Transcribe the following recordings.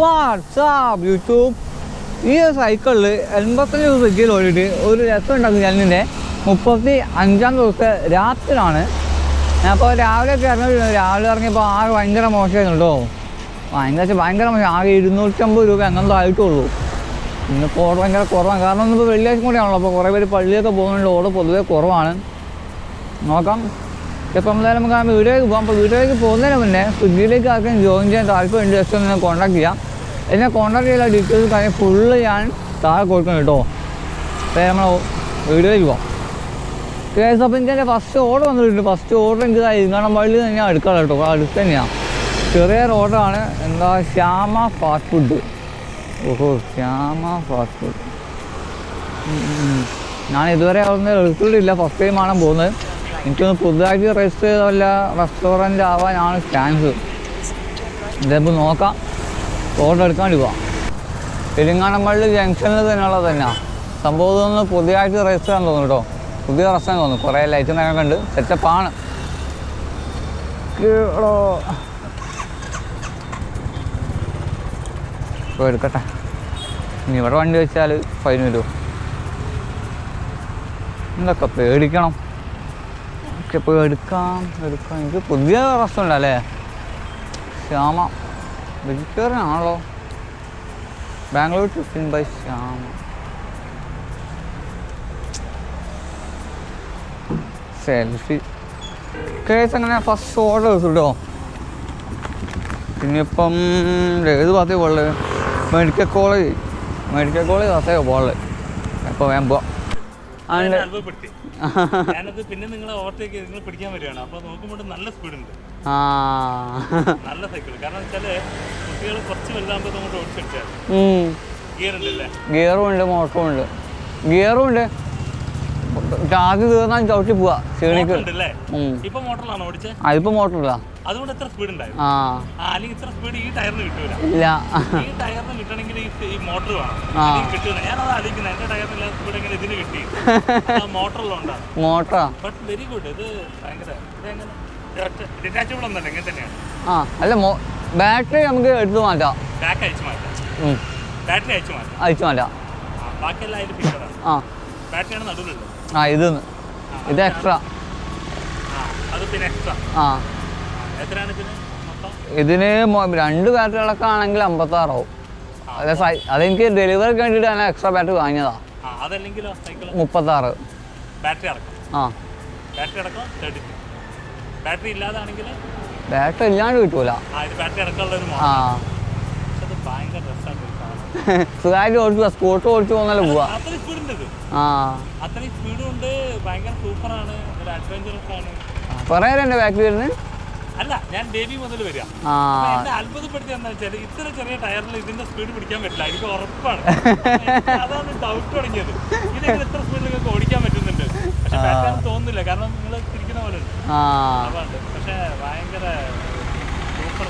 WhatsApp YouTube. ഈ സൈക്കിളിൽ എൺപത്തഞ്ച് ദിവസം സൈക്കിൾ ഓടിയിട്ട് ഒരു രസം ഉണ്ടാക്കും ഞാനിന്റെ മുപ്പത്തി അഞ്ചാം ദിവസത്തെ രാത്രിയാണ് ഞാൻ അപ്പോൾ രാവിലെ ഒക്കെ ഇറങ്ങി രാവിലെ ഇറങ്ങിയപ്പോൾ ആകെ ഭയങ്കര മോശമായിരുന്നു കേട്ടോ. ഭയങ്കര ഭയങ്കര മോശം. ആകെ ഇരുന്നൂറ്റമ്പത് രൂപ അങ്ങനത്തെ ആയിട്ടുള്ളൂ. ഇന്നിപ്പോൾ ഓർഡർ ഭയങ്കര കുറവാണ് കാരണം ഇന്നിപ്പോൾ വെള്ളിയാഴ്ച കൂടിയാണല്ലോ അപ്പോൾ കുറേ പേര് പള്ളിയൊക്കെ പോകുന്നുണ്ട്. ഓർഡർ പൊതുവേ കുറവാണ്. നോക്കാം. ഇപ്പം എന്തായാലും നമുക്ക് ആ വീഡിയോയ്ക്ക് പോകാം. അപ്പോൾ വീഡിയോയ്ക്ക് പോകുന്നതിന് മുന്നേ സ്വിഗ്ഗിയിലേക്ക് ആർക്കും ജോയിൻ ചെയ്യാൻ താല്പര്യമുണ്ട് ജസ്റ്റ് ഒന്ന് കോൺടാക്ട് ചെയ്യാം. എന്നെ കോൺടാക്ട് ചെയ്യാൻ ഡീറ്റെയിൽസ് കാര്യം ഫുള്ള് ഞാൻ താഴെ കൊടുക്കണം കേട്ടോ. അപ്പോൾ നമ്മൾ വീഡിയോയിൽ പോകാം കേസ് അപ്പം എനിക്ക് എന്റെ ഫസ്റ്റ് ഓർഡർ വന്നിട്ടുണ്ട്. ഫസ്റ്റ് ഓർഡർ എനിക്ക് ഇങ്ങാണം വഴി തന്നെയാണ് എടുക്കാറ് കേട്ടോ. അടുത്ത് തന്നെയാണ് ചെറിയ ഓർഡറാണ് എന്താ ശ്യാമ ഫാസ്റ്റ് ഫുഡ് ഓഹോ ശ്യാമ ഫാസ്റ്റ് ഫുഡ് ഞാൻ ഇതുവരെ അതൊന്നും എടുത്തിട്ടില്ല. ഫസ്റ്റ് ടൈമാണ് പോകുന്നത്. എനിക്കൊന്ന് പുതുതായിട്ട് രജിസ്റ്റർ ചെയ്ത വല്ല റെസ്റ്റോറന്റ് ആവാനാണ് ചാൻസ് ഇതേപ്പോൾ നോക്കാം. ഓർഡർ എടുക്കാണ്ട് പോവാം. പെരിങ്ങാനമ്പള്ളി ജംഗ്ഷനിൽ തന്നെയുള്ളത് തന്നെയാണ് സംഭവം തോന്നുന്നു പുതിയതായിട്ട് റേസ് ചെയ്യാൻ തോന്നുന്നു കേട്ടോ. പുതിയ റെസ്റ്റോറന്റ് തോന്നുന്നു. കുറേ ലൈറ്റ് നേരം ഉണ്ട് സെറ്റപ്പാണ് കേളോ ഇപ്പോൾ എടുക്കട്ടെ. ഇനി ഇവിടെ വണ്ടി വെച്ചാൽ ഫൈൻ വരുമോ എന്തൊക്കെ പേടിക്കണം? ഇപ്പോൾ എടുക്കാം എടുക്കാം. എനിക്ക് പുതിയ റെസ്റ്റോറന്റ് അല്ലേ? ശ്യാമ. വെജിറ്റേറിയൻ ആണല്ലോ Bangalore tiffin by Shyama selfie case അങ്ങനെ ഫസ്റ്റ് ഓർഡർ കേട്ടോ പിന്നിപ്പം ഏത് ഭാഗത്തേ പോൾ മെഡിക്കൽ കോളേജ് മെഡിക്കൽ കോളേജ് ഭാഗത്തേ പോൾ അപ്പോൾ വേഗം പോവാം. പിന്നെ നിങ്ങളെ ഓവർടേക്ക് നിങ്ങൾ പിടിക്കാൻ വരികയാണ്. അപ്പോൾ നോക്കുമ്പോൾ നല്ല സ്പീഡ് ഉണ്ട്. ആ നല്ല സൈക്കിൾ കാരണം വെച്ചാൽ കുട്ടികൾ കുറച്ച് വലുതാകുമ്പോൾ നമുക്ക് ഓടിച്ചടിച്ചാൽ ഗിയർ ഉണ്ടല്ലേ? ഗിയറും ഉണ്ട് മോട്ടറും ഉണ്ട്. ഗിയറും ഉണ്ട്. ചാർജ് തീർന്നാൽ ചവിട്ടി പോവാ ഉം. ഇപ്പൊ മോട്ടറിലാണോ ഓടിച്ചത് അതിപ്പോൾ മോട്ടറിലാ അതുകൊണ്ട് എത്ര സ്പീഡ് ഉണ്ടായിരുന്നു. അല്ലെങ്കിൽ ഇത്ര സ്പീഡ് ഈ ടയറിന് കിട്ടൂല. ഇല്ല. ഈ ടയറിന് കിട്ടണമെങ്കിൽ ഈ മോട്ടർ വേണം. കിട്ടൂല. ഞാനത് ആലോചിക്കുന്നത് എന്റെ ടയറിനുള്ള സ്പീഡ് എങ്ങനെ ഇതിന് കിട്ടി? മോട്ടറിലുണ്ടാണ് മോട്ടറാ ബട്ട് വെരി ഗുഡ് ഇത് ഭയങ്കര ഇതെങ്ങനെ? ഡിറ്റാച്ചബിൾ ഒന്നല്ല ഇങ്ങനെ തന്നെയാണ്. ആ അല്ല ബാറ്ററി നമുക്ക് എടുത്തു മാറ്റാം. ബാക്ക് മാറ്റാം. ബാറ്ററി മാറ്റാം. മാറ്റാം. ആ, ബാക്കിയെല്ലാം അതിൽ ഫിറ്ററാണ് ആ. ബാറ്ററിയാണ് നടുവിലുള്ളത്. ആ ഇത് ഇത് എക്സ്ട്രാ ആ അത് പിന്നെ എക്സ്ട്രാ ആ. എത്രയാണ് ഇതിന് ഇതിന് രണ്ട് ബാറ്ററികളൊക്കെ ആണെങ്കിൽ അമ്പത്താറാവും. ആറാവും അതെനിക്ക് ഡെലിവറിക്ക് വേണ്ടിയിട്ട് ഞാൻ എക്സ്ട്രാ ബാറ്ററി വാങ്ങിയതാ. മുപ്പത്താറ്. ബാറ്ററി അടക്കം. ആ. ബാറ്ററി അടക്കം തേർട്ടി ബാറ്ററി ഇല്ലാതാണെങ്കിൽ? ബാറ്ററി ഇല്ലാണ്ട് കിട്ടൂല. ആ സുഖമായിട്ട് ഓടിച്ചു സ്കൂട്ടർ ഓടിച്ചു പോകുന്നല്ലേ പോവാ. ആ. കുറേ നേരം എന്റെ ബാക്കിൽ വരുന്നത് അല്ല ഞാൻ ബേബി മുതൽ വരിക. എന്നെ അത്ഭുതപ്പെടുത്തി എന്താ വെച്ചാൽ ഇത്ര ചെറിയ ടയറിൽ ഇതിന്റെ സ്പീഡ് പിടിക്കാൻ പറ്റില്ല. എനിക്ക് ഉറപ്പാണ്. അതാണ് ഡൗട്ട് തുടങ്ങിയത്. ഇതെങ്ങനെ ഇത്ര സ്പീഡിൽ നിങ്ങൾക്ക് ഓടിക്കാൻ പറ്റുന്നുണ്ട് പക്ഷെ ബാറ്റാന്ന് തോന്നുന്നില്ല. കാരണം നിങ്ങൾ തിരിക്കുന്ന പോലെ പക്ഷെ ഭയങ്കര സൂപ്പർ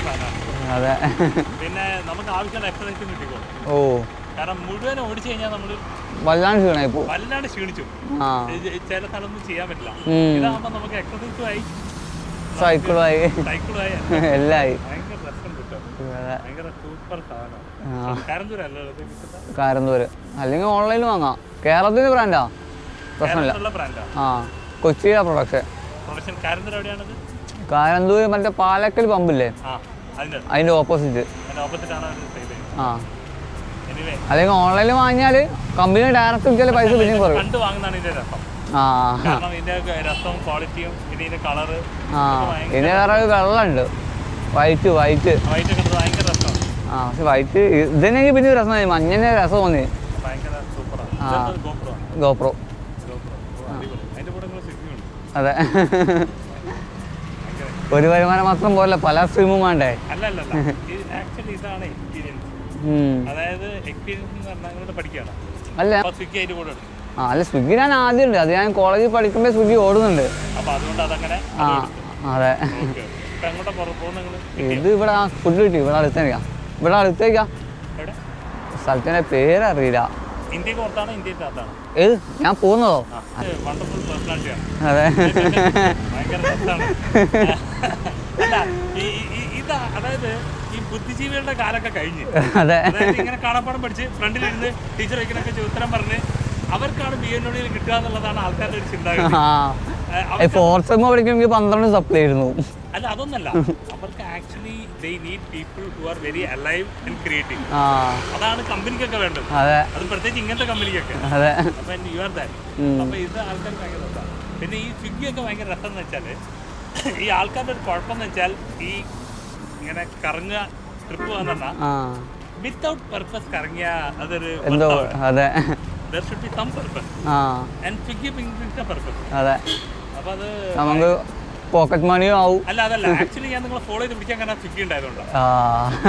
അതെ. പിന്നെ നമുക്ക് ആവശ്യമുള്ള എക്സസൈസും കിട്ടിക്കോളും. ഓ. കാരണം മുഴുവൻ ഓടിച്ചു കഴിഞ്ഞാൽ നമ്മൾ വല്ലാണ്ട് ഇപ്പോൾ വല്ലാണ്ട് ക്ഷീണിച്ചു. ചില സ്ഥലമൊന്നും ചെയ്യാൻ പറ്റില്ല. ഇതാകുമ്പോൾ നമുക്ക് എക്സസൈസും ആയി സൈക്കിളും ആയി എല്ലായി. ഭയങ്കര രസം കിട്ടും. അതെ. ഭയങ്കര സൂപ്പർ സാധനം. കാരന്തൂരല്ലോ കാരന്തൂര്. അല്ലെങ്കിൽ ഓൺലൈനിൽ വാങ്ങാം. കേരളത്തിന്റെ ബ്രാൻഡാ? പ്രശ്നമില്ല. ആ? കൊച്ചിയിലെ പ്രൊഡക്ഷൻ കാരന്തൂർ കാരന്തൂര് മറ്റേ പാലക്കൽ പമ്പില്ലേ? അതിന്റെ ഓപ്പോസിറ്റ് ആ. അല്ലെങ്കിൽ ഓൺലൈനിൽ വാങ്ങിയാൽ കമ്പനി ഡയറക്റ്റ് വിളിച്ചാൽ പൈസ പിന്നെയും കുറയും. ഇതിന്റെ ആ. വേറെ വെള്ളമുണ്ട്. വൈറ്റ് വൈറ്റ് ആ പക്ഷെ വൈറ്റ് ഇതന്നെങ്കിൽ പിന്നെ രസമായി. മഞ്ഞന്റെ രസം തോന്നി. ഗോപ്രോ അടിപൊളി അതിന്റെ കൂടെ നിങ്ങൾ സ്വിഗ്ഗി ഉണ്ട് അതെ. ഒരു വരുമാനം മാത്രം പോലെ പല സ്ട്രീമും വേണ്ടേ? അല്ല അല്ല. അതായത് സ്വിഗ്ഗി അല്ല. ഞാൻ ആദ്യം ഉണ്ട്. അത് ഞാൻ കോളേജിൽ പഠിക്കുമ്പോ സ്വിഗ്ഗി ഓടുന്നുണ്ട്. ആ അതെ. ഇത് ഇവിടെ ഫുഡ് കിട്ടി ഇവിടെ അടുത്തേക്കാ ഇവിടെ അടുത്തേക്കാ എവിടെ? സ്ഥലത്തിന്റെ പേരറിയില്ല. പുറത്താണ് അകത്താണ്. ഏത്? ഞാൻ പോകുന്നതോ? വണ്ടർഫുൾ പേഴ്സണാലിറ്റിയാണ് അതെ. ഭയങ്കര രസമാണ് അല്ല ഈ ഈ- ഈ- ഇത് അതായത് ഈ ബുദ്ധിജീവികളുടെ കാലൊക്കെ കഴിഞ്ഞ്. അതെ. അതായത് ഇങ്ങനെ കാണാപ്പാടം പഠിച്ച് ഫ്രണ്ടിലിരുന്ന് ടീച്ചർ വയ്ക്കണൊക്കെ ഉത്തരം പറഞ്ഞ് അവർക്കാണ് ബി എൻ കിട്ടുക എന്നുള്ളതാണ് ആൾക്കാരുടെ ഒരു ചിന്താഗതി. ആ. ഏഹ് അവർ- ഫോർത്ത് സെമ്മ പഠിക്കുമ്പോൾ പന്ത്രണ്ട് സപ്ലൈ ആയിരുന്നു. അല്ല അതൊന്നല്ല. അവർക്ക് actually they need people who are very alive and creative അതാണ് കമ്പനിക്കൊക്കെ വേണ്ടത്. അതെ. അത് പ്രത്യേകിച്ച് ഇങ്ങനത്തെ കമ്പനിക്കൊക്കെ. അതെ. അപ്പൊ യു ആർ ദാറ്റ്. അപ്പൊ ഇത് ആൾക്കാർ ഭയങ്കര രസമാണ് പിന്നെ ഈ സ്വിഗ്ഗി ഒക്കെ ഭയങ്കര രസം എന്ന് വെച്ചാൽ ഈ ആൾക്കാരുടെ ഒരു കുഴപ്പം എന്ന് വെച്ചാൽ ഈ ഇങ്ങനെ കറങ്ങുക ട്രിപ്പ് വന്നാ വിത്തൗട്ട് പർപ്പസ് കറങ്ങിയ അതൊരു എന്തോ അതെ. There should be some purpose ആ. ആൻഡ് സ്വിഗ്ഗി പിങ് പർപ്പസ് അതെ. അപ്പൊ അത് നമുക്ക് പോക്കറ്റ് മണിയും ആവും. അല്ല അതല്ല. ആക്ച്വലി ഞാൻ നിങ്ങളെ ഫോളോ ചെയ്ത് പിടിക്കാൻ കാരണം സ്വിഗ്ഗി ഉണ്ടായതുകൊണ്ടാണ് ആ.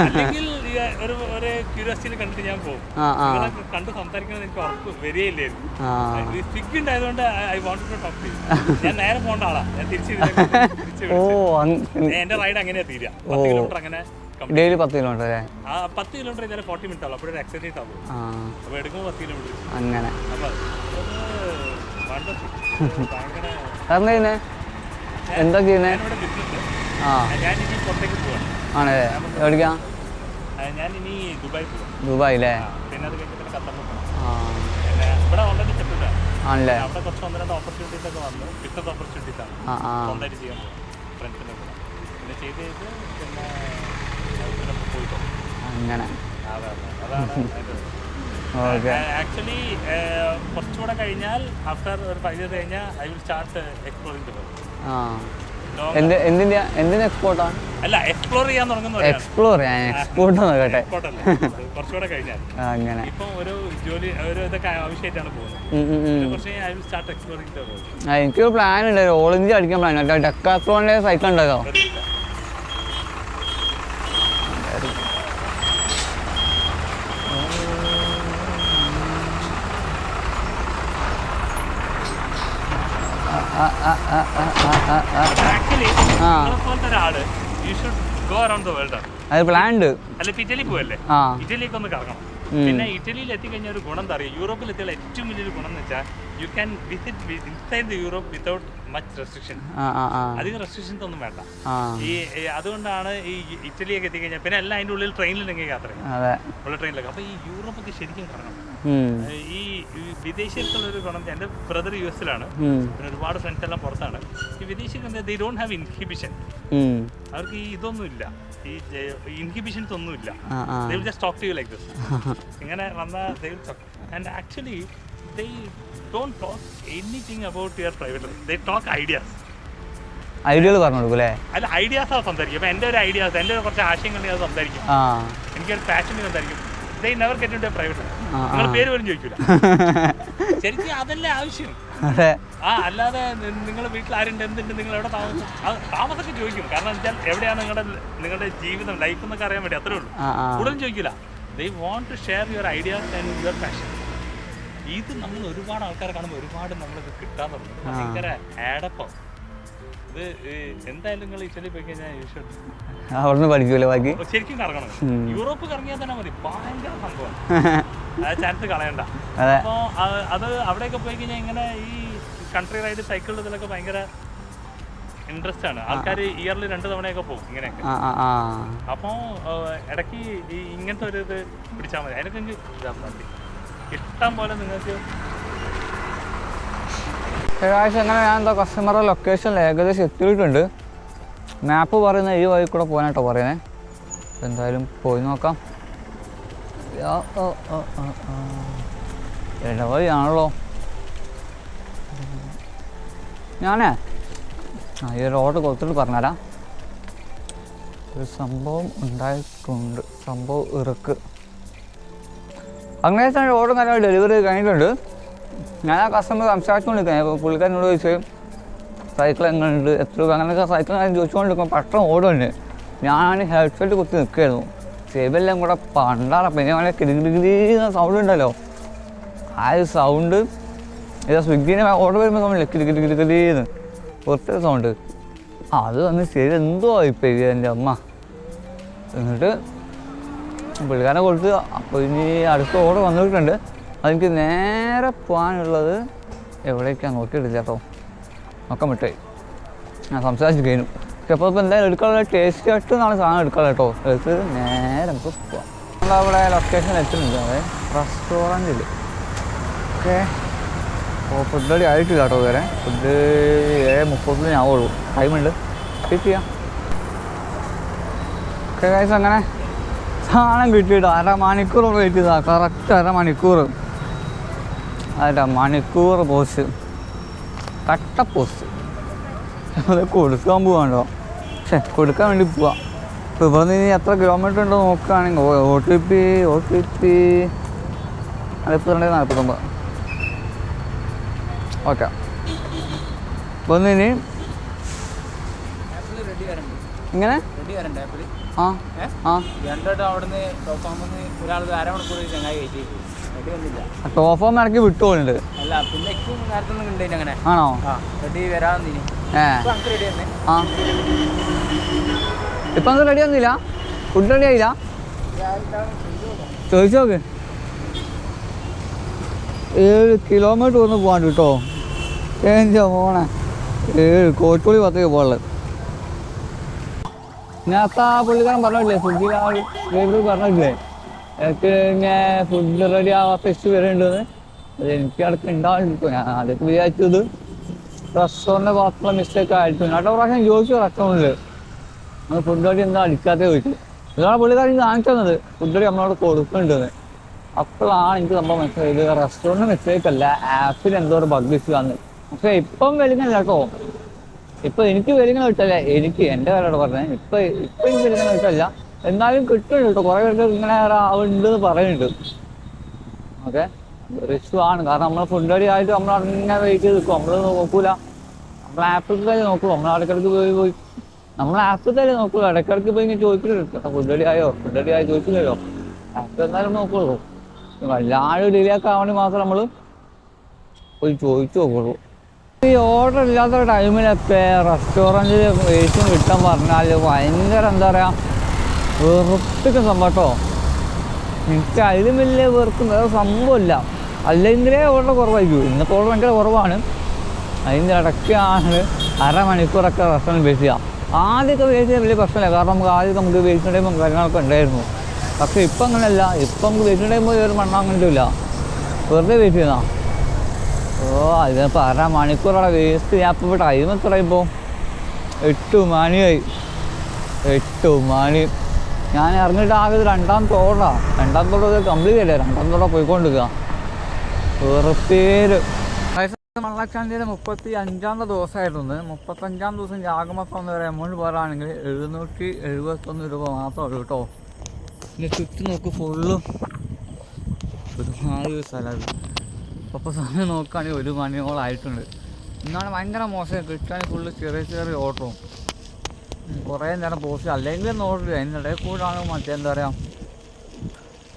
അല്ലെങ്കിൽ ഒരു ഒരു ക്യൂരിയോസിറ്റിയിൽ കണ്ടിട്ട് ഞാൻ പോകും. കണ്ട് സംസാരിക്കണമെന്ന് എനിക്ക് ഉറപ്പ് വരികയില്ലായിരുന്നു. സ്വിഗ്ഗി ഉണ്ടായതുകൊണ്ട് ഐ വോണ്ട് ടു ടോക്ക് ഞാൻ നേരെ പോകേണ്ട ആളാ. ഞാൻ തിരിച്ച് ഓ. എന്റെ റൈഡ് അങ്ങനെയാ തീരുക പത്ത് കിലോമീറ്റർ അങ്ങനെ ഡെയിലി പത്ത് കിലോമീറ്റർ അല്ലേ? പത്ത് കിലോമീറ്റർ ഇതായാലും ഫോർട്ടി മിനിറ്റ് ആവും. അപ്പോഴൊരു എക്സൈറ്റഡ് ആവും. അപ്പോൾ എടുക്കുമ്പോൾ പത്ത് കിലോമീറ്റർ അങ്ങനെ. അപ്പോൾ wonderful. ഭയങ്കര എന്താ ചെയ്യുന്നേ? ആ. ആണല്ലേ? എവിടേക്കാ? ദുബായ് അല്ലേ ആണല്ലേ? ആ അങ്ങനെ. ആക്ച്വലി കുറച്ചുകൂടെ കഴിഞ്ഞാൽ ആഫ്റ്റർ ഒരു ഫൈവ് ഇയർ കഴിഞ്ഞാൽ I will start exploring the world എക്സ്പോർട്ടാണ് അല്ല എക്സ്പ്ലോർ ചെയ്യാൻ തുടങ്ങുന്ന എക്സ്പ്ലോർ ചെയ്യാൻ എക്സ്പോർട്ട് നോക്കട്ടെ എക്സ്പോർട്ട് കുറച്ചുകൂടെ കഴിഞ്ഞാൽ. അങ്ങനെ. ഇപ്പം ഒരു ജോലി ഒരു ഇതൊക്കെ ആവശ്യമായിട്ടാണ് പോകുന്നത്. എനിക്കൊരു പ്ലാൻ ഉണ്ട്. ഓൾ ഇന്ത്യ അടിക്കാൻ പ്ലാൻ ഡെക്കാത്രോണിന്റെ സൈക്കിൾ ഉണ്ടല്ലോ ആ, ആ, ആ, ആ, ആ, ആ, ആ. ആക്ച്വലി ആ. നിങ്ങളെ പോലത്തെ ഒരാൾ you should go around the world ആണ് അത് പ്ലാൻ ഉണ്ട് അല്ല ഇറ്റലി പോയല്ലേ? ഇറ്റലിക്ക് ഒന്ന് കറങ്ങണം. പിന്നെ ഇറ്റലിയിൽ എത്തിക്കഴിഞ്ഞാൽ ഒരു ഗുണം എന്താ പറയുക യൂറോപ്പിൽ എത്തിയുള്ള ഏറ്റവും വലിയൊരു ഗുണം എന്ന് വെച്ചാൽ you can visit inside the Europe without much restriction അധികം റെസ്ട്രിക്ഷൻസ് ഒന്നും വേണ്ട. ഈ അതുകൊണ്ടാണ് ഈ ഇറ്റലിയൊക്കെ എത്തിക്കഴിഞ്ഞാൽ പിന്നെ എല്ലാം അതിന്റെ ഉള്ളിൽ ട്രെയിനിലെങ്കിൽ യാത്ര ഉള്ള ട്രെയിനിലൊക്കെ അപ്പോൾ ഈ യൂറോപ്പൊക്കെ ശരിക്കും കറങ്ങണം. ഈ വിദേശികൾക്കുള്ള വിദേശത്തുള്ളൊരു ഗുണം എന്റെ ബ്രദർ യു എസിലാണ്. പിന്നെ ഒരുപാട് ഫ്രണ്ട്സ് എല്ലാം പുറത്താണ്. ഈ വിദേശികൾ ദേ ഡോണ്ട് ഹാവ് ഇൻഹിബിഷൻ അവർക്ക് ഈ ഇതൊന്നും ഇല്ല. ഈ ഇൻഹിബിഷൻസ് ഒന്നുമില്ല they will ah talk to you talk to you like this. ഇങ്ങനെ വന്നാൽ and actually talk. And talk they don't your anything about talk ideas ഐഡിയകൾ പറഞ്ഞു കൊടുക്കും അല്ലേ? അല്ല ഐഡിയാസ് ആണ് സംസാരിക്കും. അപ്പോൾ എന്റെ ഒരു ഐഡിയാസ് എന്റെ കുറച്ച് ആശയങ്ങൾ അത് സംസാരിക്കും. എനിക്കൊരു പാഷൻ സംസാരിക്കും. They never get in private ആ, പേര് പോലും ചോദിക്കില്ല ശരിക്കും അതല്ലേ ആവശ്യം? അതെ. ആ അല്ലാതെ നിങ്ങൾ വീട്ടിൽ ആരുണ്ട്? എന്തുണ്ട്? നിങ്ങൾ എവിടെ താമസം അത് താമസമൊക്കെ ചോദിക്കും. കാരണം വെച്ചാൽ എവിടെയാണ് നിങ്ങളുടെ നിങ്ങളുടെ ജീവിതം ലൈഫ് എന്നൊക്കെ അറിയാൻ വേണ്ടി അത്രേ ഉള്ളൂ. കൂടുതലും ചോദിക്കില്ല they won't to share your ideas and your passion ഇത് നമ്മൾ ഒരുപാട് ആൾക്കാരെ കാണുമ്പോൾ ഒരുപാട് നമ്മളിത് കിട്ടാൻ തുടങ്ങും. ഭയങ്കര ആഡപ്പം ഇത് എന്തായാലും നിങ്ങൾ ഇറ്റലി പോയി കഴിഞ്ഞാൽ അവിടുന്ന് പഠിക്കൂലേ ബാക്കി? ശരിക്കും കറങ്ങണം. യൂറോപ്പ് കറങ്ങിയാൽ തന്നെ മതി. ഭയങ്കര സംഭവം. ആ ചാൻസ് കളയണ്ട. അപ്പോൾ അത് അവിടെയൊക്കെ പോയി കഴിഞ്ഞാൽ ഇങ്ങനെ ഈ കൺട്രി റൈഡ് സൈക്കിൾ ഇതിലൊക്കെ ഭയങ്കര ഇൻട്രസ്റ്റ് ആണ്. ആൾക്കാർ ഇയറിൽ രണ്ട് തവണയൊക്കെ പോകും ഇങ്ങനെയൊക്കെ. അപ്പോൾ ഇടയ്ക്ക് ഈ ഇങ്ങനത്തെ ഒരു ഇത് പിടിച്ചാൽ മതി. അതിനൊക്കെ എനിക്ക് ഇഷ്ടം പോലെ നിങ്ങൾക്ക് ഒരാഴ്ച അങ്ങനെ ഞാൻ എന്താ കസ്റ്റമറുടെ ലൊക്കേഷനിൽ ഏകദേശം എത്തിയിട്ടുണ്ട്. മാപ്പ് പറയുന്ന ഈ വഴി കൂടെ പോകാനായിട്ടോ പറയുന്നത് എന്തായാലും പോയി നോക്കാം. ഇടവഴിയാണല്ലോ ഞാനേ ആ ഈ റോഡ് കൊടുത്തിട്ട് പറഞ്ഞുതരാം ഒരു സംഭവം ഉണ്ടായിട്ടുണ്ട്. സംഭവം ഇറക്ക്. അങ്ങനെ തന്നെ റോഡ് നല്ല ഡെലിവറി കഴിഞ്ഞിട്ടുണ്ട്. ഞാൻ ആ കസ്റ്റമർ സംസാരിച്ചുകൊണ്ടിരിക്കുന്നത് അപ്പോൾ പുള്ളിക്കാരനോട് ചോദിച്ചു സൈക്കിൾ എങ്ങനെയുണ്ട് എത്ര രൂപ? അങ്ങനെയൊക്കെ സൈക്കിൾ ഞാൻ ചോദിച്ചുകൊണ്ടിരിക്കുമ്പോൾ പട്ടം ഓടുന്നുണ്ട് ഞാൻ ഹെഡ്സെറ്റ് കുത്തി നിൽക്കുകയായിരുന്നു ചെവിയെല്ലാം കൂടെ പണ്ടാണ്. പിന്നെ കിടി കിരികിരി സൗണ്ട് ഉണ്ടല്ലോ. ആ ഒരു സൗണ്ട് ഏതാ സ്വിഗ്ഗിനെ ഓർഡർ വരുമ്പോൾ സൗണ്ടില്ല കിടി കിടി കിരീന്ന് പുറത്തൊരു സൗണ്ട് അത് വന്ന് ശരി എന്തോ ഇപ്പം എന്റെ അമ്മ. എന്നിട്ട് പുള്ളിക്കാരനെ കൊടുത്ത് അപ്പോൾ ഇനി അടുത്ത ഓർഡർ വന്നിട്ടുണ്ട്. അതെനിക്ക് നേരെ പോകാനുള്ളത് എവിടേക്കാണ് നോക്കിയിട്ടില്ല കേട്ടോ. നോക്കാൻ വിട്ടേ ഞാൻ സംസാരിച്ച് കഴിഞ്ഞു. പക്ഷെ അപ്പോൾ ഇപ്പോൾ എന്തായാലും എടുക്കാനുള്ള ടേസ്റ്റ് ആയിട്ട് നാളെ സാധനം എടുക്കാം കേട്ടോ. എടുത്ത് നേരെ നമുക്ക് പോവാം. നമ്മളവിടെ ലൊക്കേഷൻ എത്തുന്നുണ്ട് അതെ റെസ്റ്റോറന്റിൽ ഓക്കെ. അപ്പോൾ ഫുഡ് റെഡി ആയിട്ടില്ല കേട്ടോ ഇതുവരെ. ഫുഡ് ഏഴ് മുപ്പതിന് ആവുള്ളൂ. ടൈമുണ്ട് വെയിറ്റ് ചെയ്യാം. ഓക്കെ കാഴ്ച അങ്ങനെ സാധനം കിട്ടിയിട്ട് അര മണിക്കൂർ വെയിറ്റ് ചെയ്താൽ കറക്റ്റ് അര അര മണിക്കൂർ പോസ്റ്റ് കട്ട പോസ്റ്റ് അത് കൊടുക്കാൻ പോവാണ്ടോ? പക്ഷേ കൊടുക്കാൻ വേണ്ടി പോവാം. ഇപ്പോൾ ഇവിടെ നിന്ന് എത്ര കിലോമീറ്റർ ഉണ്ടോ നോക്കുകയാണെങ്കിൽ O T P O T P നാൽപ്പത്തി രണ്ട് നാൽപ്പത്തൊമ്പത് ഓക്കെ. ഇപ്പോൾ ഇനി ഇങ്ങനെ? ആ? ആ. രണ്ടോട്ട് അവിടുന്ന് ഒരാൾ അരമണിക്കൂർ ചങ്ങായി കയറ്റി ടോഫോം ഇറക്കി വിട്ടുപോലുണ്ട് പോകുന്നുണ്ട് ആണോ? ആ ഇപ്പം റെഡി ഒന്നുമില്ല ഫുഡ് റെഡി ആയില്ല? ചോദിച്ചു നോക്ക്. ഏഴ് കിലോമീറ്റർ ഒന്ന് പോകാണ്ട് കേട്ടോ ഏഞ്ചോ പോണേ ഏഴ് കോഴിക്കോട് പത്തേക്ക് പോകാനുള്ളത് നേരത്തെ ആ പുള്ളിക്കാരൻ പറഞ്ഞില്ലേ സ്വിഗ്ഗിയിൽ ആ പറഞ്ഞില്ലേ എനിക്ക് ഇങ്ങനെ ഫുഡ് റെഡി ആവാത്ത ഇഷ്യൂ വരുന്നുണ്ടെന്ന് അത് എനിക്ക് അടക്കം ഉണ്ടാവില്ല ഞാൻ ആദ്യമൊക്കെ വിചാരിച്ചത് റെസ്റ്റോറന്റ് ഭാഗത്തുള്ള മിസ്റ്റേക്ക് ആയിരിക്കും. അടുത്ത പ്രാവശ്യം ചോദിച്ചു റെസ്റ്റോറന്റിൽ നമ്മൾ ഫുഡ് റെഡി എന്താ അടിക്കാത്ത ചോദിച്ചു. ഇതാണ് പുള്ളിക്കാരി കാണിച്ചു തന്നത് ഫുഡ് റെഡി നമ്മളോട് കൊടുക്കുന്നുണ്ടെന്ന്. അപ്പോഴാണ് എനിക്ക് സംഭവം മനസ്സിലായത്. റെസ്റ്റോറന്റ് മിസ്റ്റേക്ക് അല്ല ആപ്പിൽ എന്തോ ഒരു ബഗ് ഇഷ്യൂ ആണ് പക്ഷേ ഇപ്പം വരുന്നില്ല കേട്ടോ. ഇപ്പൊ എനിക്ക് വരുന്ന കിട്ടല്ല? എനിക്ക് എന്റെ കാര്യം പറഞ്ഞത്. ഇപ്പൊ ഇപ്പൊ എനിക്ക് വരുന്ന കിട്ടല്ല. എന്നാലും കിട്ടുന്നുണ്ട് കേട്ടോ. കുറേ പേർക്ക് ഇങ്ങനെ ഉണ്ട് എന്ന് പറയുന്നുണ്ട്. ഓക്കെ? റിസ്ക് ആണ്. കാരണം നമ്മൾ ഫുഡ് അടി ആയിട്ട് നമ്മൾ അങ്ങനെ വെയിറ്റ് ചെയ്ത് നിൽക്കും നമ്മൾ നോക്കൂല. നമ്മൾ ആപ്പിൾ തന്നെ നോക്കൂ. നമ്മൾ ഇടയ്ക്കിടയ്ക്ക് പോയി പോയി. നമ്മൾ ആപ്പിൾ തന്നെ നോക്കൂ. ഇടയ്ക്കിടയ്ക്ക് പോയി ഇങ്ങനെ ചോദിക്കുന്നുണ്ട് ഫുഡ് അടി ആയോ? ഫുഡ് അടി ആയോ ചോദിക്കില്ലല്ലോ. ആപ്പിൾ എന്നാലും നോക്കുള്ളൂ. വല്ലാണ്ട് ഡിലേ വേണ്ടി മാത്രം നമ്മൾ പോയി ചോദിച്ചു നോക്കുള്ളൂ. ഈ ഓർഡർ ഇല്ലാത്ത ടൈമിലൊക്കെ റെസ്റ്റോറന്റിൽ വെയിറ്റും കിട്ടാൻ പറഞ്ഞാൽ ഭയങ്കര എന്താ പറയുക വെറുപ്പിക്കുന്ന സംഭവം കേട്ടോ. എനിക്ക് അതിലും വലിയ വെറുക്കും വേറെ സംഭവമില്ല. അല്ലെങ്കിലേ ഓർഡർ കുറവായിരിക്കും. ഇന്നത്തെ ഓർഡർ ഭയങ്കര കുറവാണ്. അതിന്റെ ഇടയ്ക്കാണ് അരമണിക്കൂറൊക്കെ റെസ്റ്റോറന്റ് വെയിറ്റ് ചെയ്യാം ആദ്യമൊക്കെ വെയിറ്റ് ചെയ്യാൻ വലിയ പ്രശ്നമില്ല. കാരണം നമുക്ക് ആദ്യം നമുക്ക് വെയിറ്റ് ടൈമും കാര്യങ്ങളൊക്കെ ഉണ്ടായിരുന്നു. പക്ഷേ ഇപ്പം അങ്ങനെയല്ല. ഇപ്പം നമുക്ക് വെയിറ്റ് ടൈം ഒരു മണ്ണാങ്ങണ്ടില്ല വെറുതെ വെയിറ്റ് ചെയ്യുന്ന ഓ അതിനിപ്പോൾ അര മണിക്കൂറോടെ വേസ്റ്റ് ഞാൻ ഇപ്പോൾ ടൈം എത്ര ഇപ്പോൾ എട്ട് മണിയായി. എട്ട് മണി. ഞാൻ ഇറങ്ങിയിട്ട് ആകെ ഇത് രണ്ടാം തോടാ. രണ്ടാം തോട് കംപ്ലീറ്റ് അല്ലേ രണ്ടാം തോടെ പോയിക്കൊണ്ടിരിക്കുക വെറുപ്പേര് മള്ളച്ചാണ്ടിയുടെ മുപ്പത്തി അഞ്ചാമത്തെ ദിവസമായിരുന്നു. മുപ്പത്തഞ്ചാം ദിവസം ജാഗമൊക്കെ ഒന്ന് വരെ എമൗണ്ട് പറയുകയാണെങ്കിൽ എഴുന്നൂറ്റി എഴുപത്തൊന്ന് രൂപ മാത്രമേ ഉള്ളൂ കേട്ടോ. ഇനി ചുറ്റും നോക്ക് ഫുള്ളും ഒരുമാതിരി സ്ഥലം. അപ്പോൾ സമയം നോക്കുകയാണെങ്കിൽ ഒരു മണിയോളായിട്ടുണ്ട് ഇന്നാണ് ഭയങ്കര മോശം. കിട്ടാൻ ഫുള്ള് ചെറിയ ചെറിയ ഓട്ടവും കുറേ നേരം പോസ്റ്റ് അല്ലെങ്കിൽ നോക്കില്ല അതിനിടയിൽ കൂടാണ് മറ്റേ എന്താ പറയുക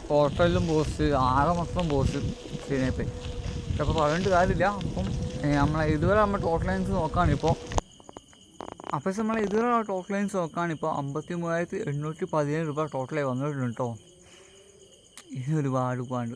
ഹോട്ടലിലും പോസ്റ്റ് ആകെ മൊത്തം പോസ്റ്റ് പക്ഷെ അപ്പോൾ പറഞ്ഞിട്ട് കാര്യമില്ല. അപ്പം നമ്മളെ ഇതുവരെ നമ്മൾ ടോട്ടൽ ലൈൻസ് നോക്കുകയാണിപ്പോൾ അപ്പോൾ നമ്മൾ ഇതുവരെ ടോട്ടൽ ലൈൻസ് നോക്കുകയാണിപ്പോൾ അമ്പത്തി മൂവായിരത്തി എണ്ണൂറ്റി പതിനേഴ് രൂപ ടോട്ടലായി വന്നിട്ടുണ്ട് കേട്ടോ ഇനി ഒരുപാട് ഒരുപാട്